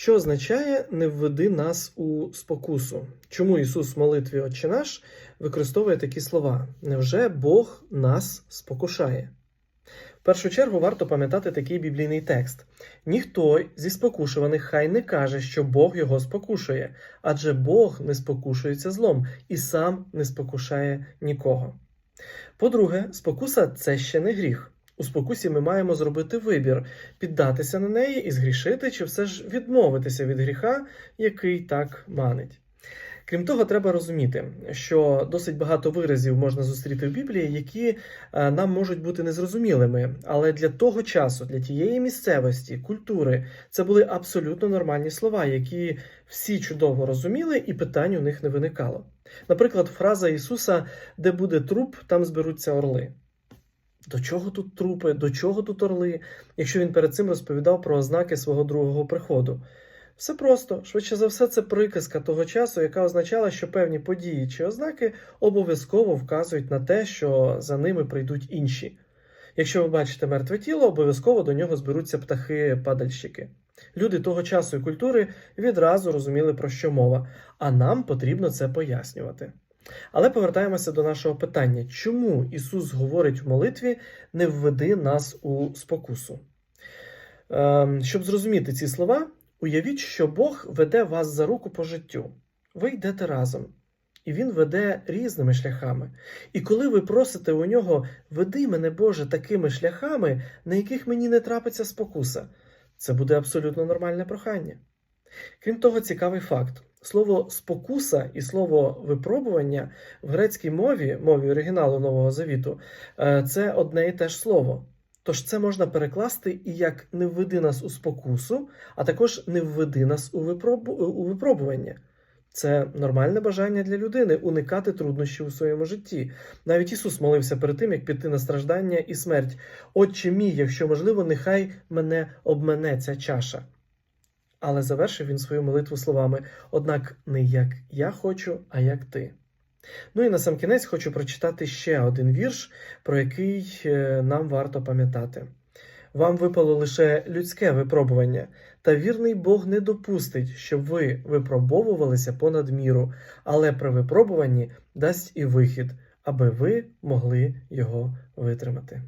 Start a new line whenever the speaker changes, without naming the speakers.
Що означає не введи нас у спокусу? Чому Ісус в молитві Отче наш використовує такі слова? Невже Бог нас спокушає? В першу чергу варто пам'ятати такий біблійний текст: ніхто зі спокушуваних хай не каже, що Бог його спокушує, адже Бог не спокушується злом і сам не спокушає нікого. По-друге, спокуса це ще не гріх. У спокусі ми маємо зробити вибір, піддатися на неї і згрішити, чи все ж відмовитися від гріха, який так манить. Крім того, треба розуміти, що досить багато виразів можна зустріти в Біблії, які е, нам можуть бути незрозумілими, але для того часу, для тієї місцевості, культури, це були абсолютно нормальні слова, які всі чудово розуміли, і питань у них не виникало. Наприклад, фраза Ісуса: де буде труп, там зберуться орли. До чого тут трупи, до чого тут орли, якщо він перед цим розповідав про ознаки свого другого приходу? Все просто, швидше за все, це приказка того часу, яка означала, що певні події чи ознаки обов'язково вказують на те, що за ними прийдуть інші. Якщо ви бачите мертве тіло, обов'язково до нього зберуться птахи-падальщики. Люди того часу і культури відразу розуміли, про що мова, а нам потрібно це пояснювати. Але повертаємося до нашого питання: чому Ісус говорить в молитві не введи нас у спокусу? Ем, щоб зрозуміти ці слова, уявіть, що Бог веде вас за руку по життю. Ви йдете разом, і Він веде різними шляхами. І коли ви просите у нього, веди мене, Боже, такими шляхами, на яких мені не трапиться спокуса, це буде абсолютно нормальне прохання. Крім того, цікавий факт: слово спокуса і слово випробування в грецькій мові, мові оригіналу Нового Завіту, е, це одне і те ж слово. Тож це можна перекласти і як не введи нас у спокусу, а також не введи нас у, випробу... у випробування. Це нормальне бажання для людини уникати труднощів у своєму житті. Навіть Ісус молився перед тим, як піти на страждання і смерть. Отче мій, якщо можливо, нехай мене обмене ця чаша. Але завершив він свою молитву словами: однак не як я хочу, а як ти. Ну і на сам кінець хочу прочитати ще один вірш, про який е, нам варто пам'ятати. Вам випало лише людське випробування, та вірний Бог не допустить, щоб ви випробовувалися понад міру, але при випробуванні дасть і вихід, аби ви могли його витримати.